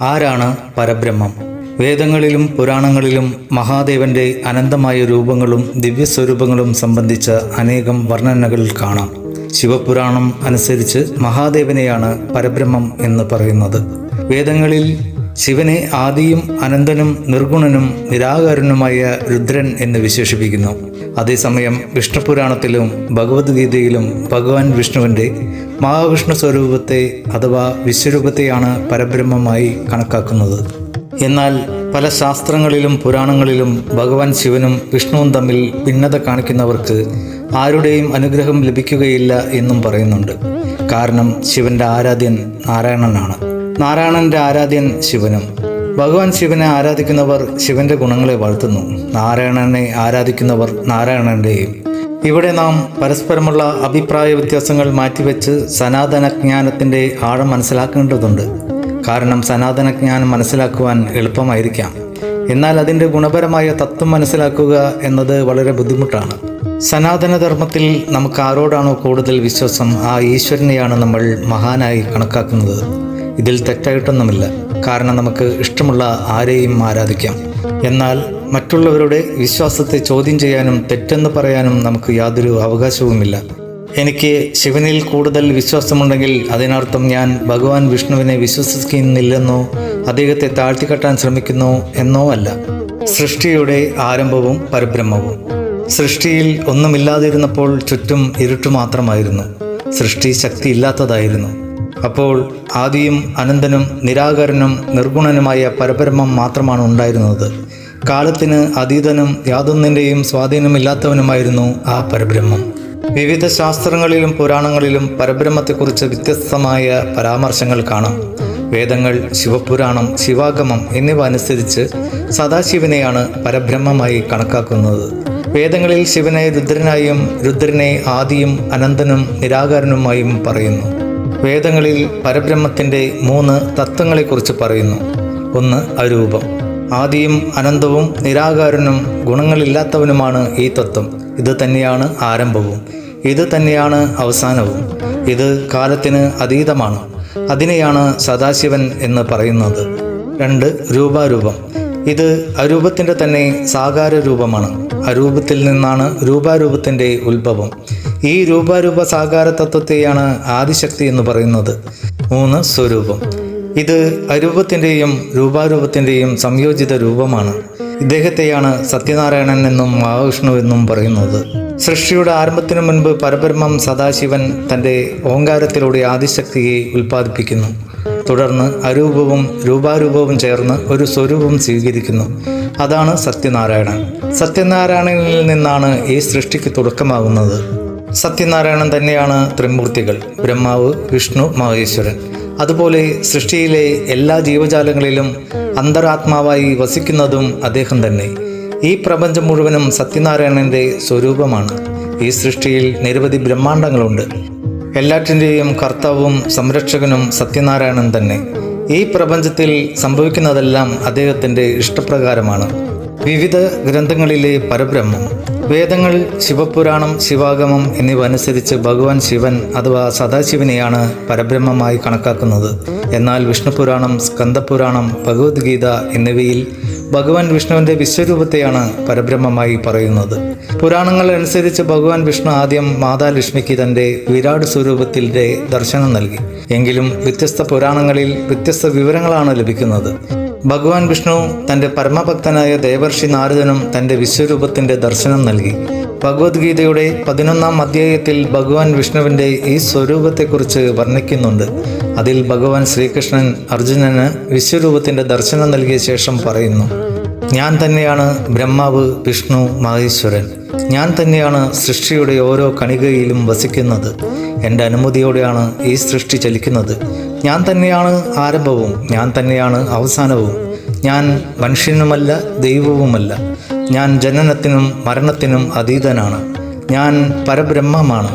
ആരാണ് പരബ്രഹ്മം? വേദങ്ങളിലും പുരാണങ്ങളിലും മഹാദേവന്റെ അനന്തമായ രൂപങ്ങളും ദിവ്യസ്വരൂപങ്ങളും സംബന്ധിച്ച അനേകം വർണനകൾ കാണാം. ശിവപുരാണം അനുസരിച്ച് മഹാദേവനെയാണ് പരബ്രഹ്മം എന്ന് പറയുന്നത്. വേദങ്ങളിൽ ശിവനെ ആദിയും അനന്തനും നിർഗുണനും നിരാകാരനുമായ രുദ്രൻ എന്ന് വിശേഷിപ്പിക്കുന്നു. അതേസമയം വിഷ്ണുപുരാണത്തിലും ഭഗവത്ഗീതയിലും ഭഗവാൻ വിഷ്ണുവിന്റെ മഹാവിഷ്ണു സ്വരൂപത്തെ അഥവാ വിശ്വരൂപത്തെയാണ് പരബ്രഹ്മമായി കണക്കാക്കുന്നത്. എന്നാൽ പല ശാസ്ത്രങ്ങളിലും പുരാണങ്ങളിലും ഭഗവാൻ ശിവനും വിഷ്ണുവും തമ്മിൽ ഭിന്നത കാണിക്കുന്നവർക്ക് ആരുടെയും അനുഗ്രഹം ലഭിക്കുകയില്ല എന്നും പറയുന്നുണ്ട്. കാരണം ശിവന്റെ ആരാധ്യൻ നാരായണനാണ്. നാരായണന്റെ ആരാധ്യൻ ശിവനും. ഭഗവാൻ ശിവനെ ആരാധിക്കുന്നവർ ശിവന്റെ ഗുണങ്ങളെ വാഴ്ത്തുന്നു. നാരായണനെ ആരാധിക്കുന്നവർ നാരായണന്റെയും. ഇവിടെ നാം പരസ്പരമുള്ള അഭിപ്രായ വ്യത്യാസങ്ങൾ മാറ്റിവെച്ച് സനാതന ജ്ഞാനത്തിന്റെ ആഴം മനസ്സിലാക്കേണ്ടതുണ്ട്. കാരണം സനാതന ജ്ഞാനം മനസ്സിലാക്കുവാൻ എളുപ്പമായിരിക്കാം. എന്നാൽ അതിന്റെ ഗുണപരമായ തത്വം മനസ്സിലാക്കുക എന്നത് വളരെ ബുദ്ധിമുട്ടാണ്. സനാതനധർമ്മത്തിൽ നമുക്ക് ആരോടാണോ കൂടുതൽ വിശ്വാസം ആ ഈശ്വരനെയാണ് നമ്മൾ മഹാനായി കണക്കാക്കുന്നത്. ഇതിൽ തെറ്റായിട്ടൊന്നുമില്ല. കാരണം നമുക്ക് ഇഷ്ടമുള്ള ആരെയും ആരാധിക്കാം. എന്നാൽ മറ്റുള്ളവരുടെ വിശ്വാസത്തെ ചോദ്യം ചെയ്യാനും തെറ്റെന്ന് പറയാനും നമുക്ക് യാതൊരു അവകാശവുമില്ല. എനിക്ക് ശിവനിൽ കൂടുതൽ വിശ്വാസമുണ്ടെങ്കിൽ അതിനർത്ഥം ഞാൻ ഭഗവാൻ വിഷ്ണുവിനെ വിശ്വസിക്കുന്നില്ലെന്നോ അദ്ദേഹത്തെ താഴ്ത്തിക്കെട്ടാൻ ശ്രമിക്കുന്നു എന്നോ അല്ല. സൃഷ്ടിയുടെ ആരംഭവും പരബ്രഹ്മവും സൃഷ്ടിയിൽ ഒന്നുമില്ലാതിരുന്നപ്പോൾ ചുറ്റും ഇരുട്ട് മാത്രമായിരുന്നു. സൃഷ്ടി ശക്തിയില്ലാത്തതായിരുന്നു. അപ്പോൾ ആദിയും അനന്തനും നിരാകരനും നിർഗുണനുമായ പരബ്രഹ്മം മാത്രമാണ് ഉണ്ടായിരുന്നത്. കാലത്തിന് അതീതനും യാതൊന്നിന്റെയും സ്വാധീനമില്ലാത്തവനുമായിരുന്നു ആ പരബ്രഹ്മം. വിവിധ ശാസ്ത്രങ്ങളിലും പുരാണങ്ങളിലും പരബ്രഹ്മത്തെക്കുറിച്ച് വ്യത്യസ്തമായ പരാമർശങ്ങൾ കാണാം. വേദങ്ങൾ ശിവപുരാണം ശിവാഗമം എന്നിവ അനുസരിച്ച് സദാശിവനെയാണ് പരബ്രഹ്മമായി കണക്കാക്കുന്നത്. വേദങ്ങളിൽ ശിവനെ രുദ്രനായും രുദ്രനെ ആദിയും അനന്തനും നിരാകാരനുമായും പറയുന്നു. വേദങ്ങളിൽ പരബ്രഹ്മത്തിന്റെ മൂന്ന് തത്വങ്ങളെക്കുറിച്ച് പറയുന്നു. ഒന്ന് അരൂപം. ആദിയും അനന്തവും നിരാകാരനും ഗുണങ്ങളില്ലാത്തവനുമാണ് ഈ തത്വം. ഇത് തന്നെയാണ് ആരംഭവും. ഇത് തന്നെയാണ് അവസാനവും. ഇത് കാലത്തിന് അതീതമാണ്. അതിനെയാണ് സദാശിവൻ എന്ന് പറയുന്നത്. രണ്ട് രൂപാരൂപം. ഇത് അരൂപത്തിന്റെ തന്നെ സാകാര രൂപമാണ്. അരൂപത്തിൽ നിന്നാണ് രൂപാരൂപത്തിന്റെ ഉത്ഭവം. ഈ രൂപാരൂപ സാകാര തത്വത്തെയാണ് ആദിശക്തി എന്ന് പറയുന്നത്. മൂന്ന് സ്വരൂപം. ഇത് അരൂപത്തിന്റെയും രൂപാരൂപത്തിന്റെയും സംയോജിത രൂപമാണ്. ഇദ്ദേഹത്തെയാണ് സത്യനാരായണൻ എന്നും മഹാവിഷ്ണു എന്നും പറയുന്നത്. സൃഷ്ടിയുടെ ആരംഭത്തിനു മുൻപ് പരബ്രഹ്മം സദാശിവൻ തന്റെ ഓങ്കാരത്തിലൂടെ ആദിശക്തിയെ ഉൽപ്പാദിപ്പിക്കുന്നു. തുടർന്ന് അരൂപവും രൂപാരൂപവും ചേർന്ന് ഒരു സ്വരൂപം സ്വീകരിക്കുന്നു. അതാണ് സത്യനാരായണൻ. സത്യനാരായണനിൽ നിന്നാണ് ഈ സൃഷ്ടിക്ക് തുടക്കമാകുന്നത്. സത്യനാരായണൻ തന്നെയാണ് ത്രിമൂർത്തികൾ. ബ്രഹ്മാവ് വിഷ്ണു മഹേശ്വരൻ. അതുപോലെ സൃഷ്ടിയിലെ എല്ലാ ജീവജാലങ്ങളിലും അന്തരാത്മാവായി വസിക്കുന്നതും അദ്ദേഹം തന്നെ. ഈ പ്രപഞ്ചം മുഴുവനും സത്യനാരായണന്റെ സ്വരൂപമാണ്. ഈ സൃഷ്ടിയിൽ നിരവധി ബ്രഹ്മാണ്ടങ്ങളുണ്ട്. എല്ലാറ്റിന്റെയും കർത്താവും സംരക്ഷകനും സത്യനാരായണൻ തന്നെ. ഈ പ്രപഞ്ചത്തിൽ സംഭവിക്കുന്നതെല്ലാം അദ്ദേഹത്തിന്റെ ഇഷ്ടപ്രകാരമാണ്. വിവിധ ഗ്രന്ഥങ്ങളിലെ പരബ്രഹ്മം വേദങ്ങൾ ശിവപുരാണം ശിവാഗമം എന്നിവ അനുസരിച്ച് ഭഗവാൻ ശിവൻ അഥവാ സദാശിവനെയാണ് പരബ്രഹ്മമായി കണക്കാക്കുന്നത്. എന്നാൽ വിഷ്ണുപുരാണം സ്കന്ദപുരാണം ഭഗവത്ഗീത എന്നിവയിൽ ഭഗവാൻ വിഷ്ണുവിന്റെ വിശ്വരൂപത്തെയാണ് പരബ്രഹ്മമായി പറയുന്നത്. പുരാണങ്ങൾ അനുസരിച്ച് ഭഗവാൻ വിഷ്ണു ആദ്യം മാതാലക്ഷ്മിക്ക് തന്റെ വിരാട് സ്വരൂപത്തിന്റെ ദർശനം നൽകി. എങ്കിലും വ്യത്യസ്ത പുരാണങ്ങളിൽ വ്യത്യസ്ത വിവരങ്ങളാണ് ലഭിക്കുന്നത്. ഭഗവാൻ വിഷ്ണു തന്റെ പരമഭക്തനായ ദേവർഷി നാരദനും തന്റെ വിശ്വരൂപത്തിന്റെ ദർശനം നൽകി. ഭഗവത്ഗീതയുടെ പതിനൊന്നാം അധ്യായത്തിൽ ഭഗവാൻ വിഷ്ണുവിന്റെ ഈ സ്വരൂപത്തെക്കുറിച്ച് വർണിക്കുന്നുണ്ട്. അതിൽ ഭഗവാൻ ശ്രീകൃഷ്ണൻ അർജുനന് വിശ്വരൂപത്തിന്റെ ദർശനം നൽകിയ ശേഷം പറയുന്നു ഞാൻ തന്നെയാണ് ബ്രഹ്മാവ് വിഷ്ണു മഹേശ്വരൻ. ഞാൻ തന്നെയാണ് സൃഷ്ടിയുടെ ഓരോ കണികയിലും വസിക്കുന്നത്. എന്റെ അനുമതിയോടെയാണ് ഈ സൃഷ്ടി ചലിക്കുന്നത്. ഞാൻ തന്നെയാണ് ആരംഭവും ഞാൻ തന്നെയാണ് അവസാനവും. ഞാൻ മനുഷ്യനുമല്ല ദൈവവുമല്ല. ഞാൻ ജനനത്തിനും മരണത്തിനും അതീതനാണ്. ഞാൻ പരബ്രഹ്മമാണ്.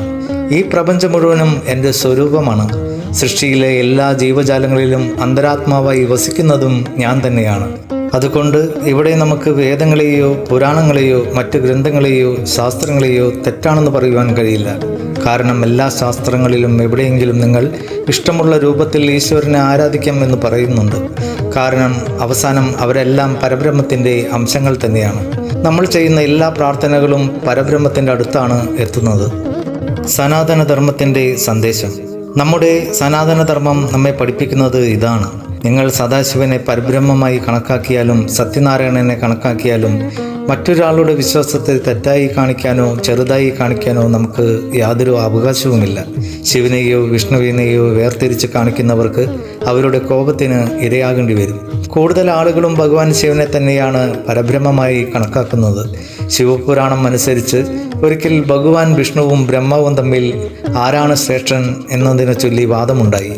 ഈ പ്രപഞ്ചം മുഴുവനും എന്റെ സ്വരൂപമാണ്. സൃഷ്ടിയിലെ എല്ലാ ജീവജാലങ്ങളിലും അന്തരാത്മാവായി വസിക്കുന്നതും ഞാൻ തന്നെയാണ്. അതുകൊണ്ട് ഇവിടെ നമുക്ക് വേദങ്ങളെയോ പുരാണങ്ങളെയോ മറ്റ് ഗ്രന്ഥങ്ങളെയോ ശാസ്ത്രങ്ങളെയോ തെറ്റാണെന്ന് പറയുവാൻ കഴിയില്ല. കാരണം എല്ലാ ശാസ്ത്രങ്ങളിലും എവിടെയെങ്കിലും നിങ്ങൾ ഇഷ്ടമുള്ള രൂപത്തിൽ ഈശ്വരനെ ആരാധിക്കാം എന്ന് പറയുന്നുണ്ട്. കാരണം അവസാനം അവരെല്ലാം പരബ്രഹ്മത്തിന്റെ അംശങ്ങൾ തന്നെയാണ്. നമ്മൾ ചെയ്യുന്ന എല്ലാ പ്രാർത്ഥനകളും പരബ്രഹ്മത്തിന്റെ അടുത്താണ് എത്തുന്നത്. സനാതനധർമ്മത്തിന്റെ സന്ദേശം. നമ്മുടെ സനാതനധർമ്മം നമ്മെ പഠിപ്പിക്കുന്നത് ഇതാണ്. നിങ്ങൾ സദാശിവനെ പരബ്രഹ്മമായി കണക്കാക്കിയാലും സത്യനാരായണനെ കണക്കാക്കിയാലും മറ്റൊരാളുടെ വിശ്വാസത്തെ തെറ്റായി കാണിക്കാനോ ചെറുതായി കാണിക്കാനോ നമുക്ക് യാതൊരു അവകാശവുമില്ല. ശിവനെയോ വിഷ്ണുവിനെയോ വേർതിരിച്ച് കാണിക്കുന്നവർക്ക് അവരുടെ കോപത്തിന് ഇരയാകേണ്ടി വരും. കൂടുതൽ ആളുകളും ഭഗവാൻ ശിവനെ തന്നെയാണ് പരബ്രഹ്മമായി കണക്കാക്കുന്നത്. ശിവപുരാണം അനുസരിച്ച് ഒരിക്കൽ ഭഗവാൻ വിഷ്ണുവും ബ്രഹ്മവും തമ്മിൽ ആരാണ് ശ്രേഷ്ഠൻ എന്നതിനെ ചൊല്ലി വാദമുണ്ടായി.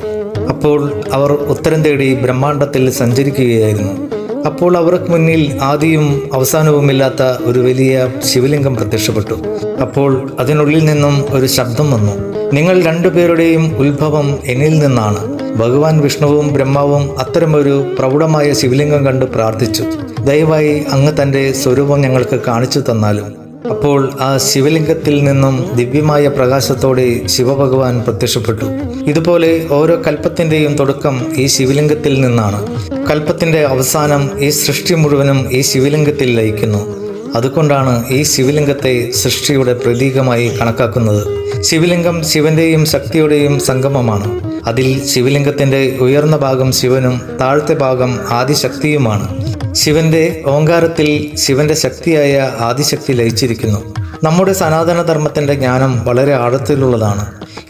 അപ്പോൾ അവർ ഉത്തരം തേടി ബ്രഹ്മാണ്ടത്തിൽ സഞ്ചരിക്കുകയായിരുന്നു. അപ്പോൾ അവർക്ക് മുന്നിൽ ആദിയും അവസാനവുമില്ലാത്ത ഒരു വലിയ ശിവലിംഗം പ്രത്യക്ഷപ്പെട്ടു. അപ്പോൾ അതിനുള്ളിൽ നിന്നും ഒരു ശബ്ദം വന്നു. നിങ്ങൾ രണ്ടുപേരുടെയും ഉത്ഭവം എന്നിൽ നിന്നാണ്. ഭഗവാൻ വിഷ്ണുവും ബ്രഹ്മാവും അത്തരമൊരു പ്രൗഢമായ ശിവലിംഗം കണ്ട് പ്രാർത്ഥിച്ചു. ദയവായി അങ്ങ് തന്റെ സ്വരൂപം ഞങ്ങൾക്ക് കാണിച്ചു തന്നാലും. അപ്പോൾ ആ ശിവലിംഗത്തിൽ നിന്നും ദിവ്യമായ പ്രകാശത്തോടെ ശിവഭഗവാൻ പ്രത്യക്ഷപ്പെട്ടു. ഇതുപോലെ ഓരോ കൽപ്പത്തിന്റെയും തുടക്കം ഈ ശിവലിംഗത്തിൽ നിന്നാണ്. കൽപ്പത്തിന്റെ അവസാനം ഈ സൃഷ്ടി മുഴുവനും ഈ ശിവലിംഗത്തിൽ ലയിക്കുന്നു. അതുകൊണ്ടാണ് ഈ ശിവലിംഗത്തെ സൃഷ്ടിയുടെ പ്രതീകമായി കണക്കാക്കുന്നത്. ശിവലിംഗം ശിവന്റെയും ശക്തിയുടെയും സംഗമമാണ്. അതിൽ ശിവലിംഗത്തിന്റെ ഉയർന്ന ഭാഗം ശിവനും താഴത്തെ ഭാഗം ആദിശക്തിയുമാണ്. ശിവന്റെ ഓങ്കാരത്തിൽ ശിവന്റെ ശക്തിയായ ആദിശക്തി ലയിച്ചിരിക്കുന്നു. നമ്മുടെ സനാതന ധർമ്മത്തിന്റെ ജ്ഞാനം വളരെ ആഴത്തിലുള്ളതാണ്.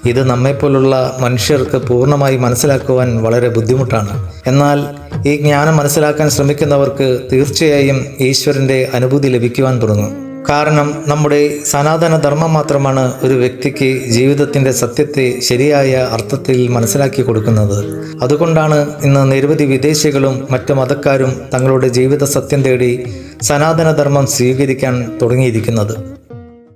ഇത് നമ്മെപ്പോലുള്ള മനുഷ്യർക്ക് പൂർണമായി മനസ്സിലാക്കുവാൻ വളരെ ബുദ്ധിമുട്ടാണ്. എന്നാൽ ഈ ജ്ഞാനം മനസ്സിലാക്കാൻ ശ്രമിക്കുന്നവർക്ക് തീർച്ചയായും ഈശ്വരന്റെ അനുഭൂതി ലഭിക്കുവാൻ തുടങ്ങും. കാരണം നമ്മുടെ സനാതന ധർമ്മം മാത്രമാണ് ഒരു വ്യക്തിക്ക് ജീവിതത്തിന്റെ സത്യത്തെ ശരിയായ അർത്ഥത്തിൽ മനസ്സിലാക്കി കൊടുക്കുന്നത്. അതുകൊണ്ടാണ് ഇന്ന് നിരവധി വിദേശികളും മറ്റു മതക്കാരും തങ്ങളുടെ ജീവിത സത്യം തേടി സനാതന ധർമ്മം സ്വീകരിക്കാൻ തുടങ്ങിയിരിക്കുന്നത്.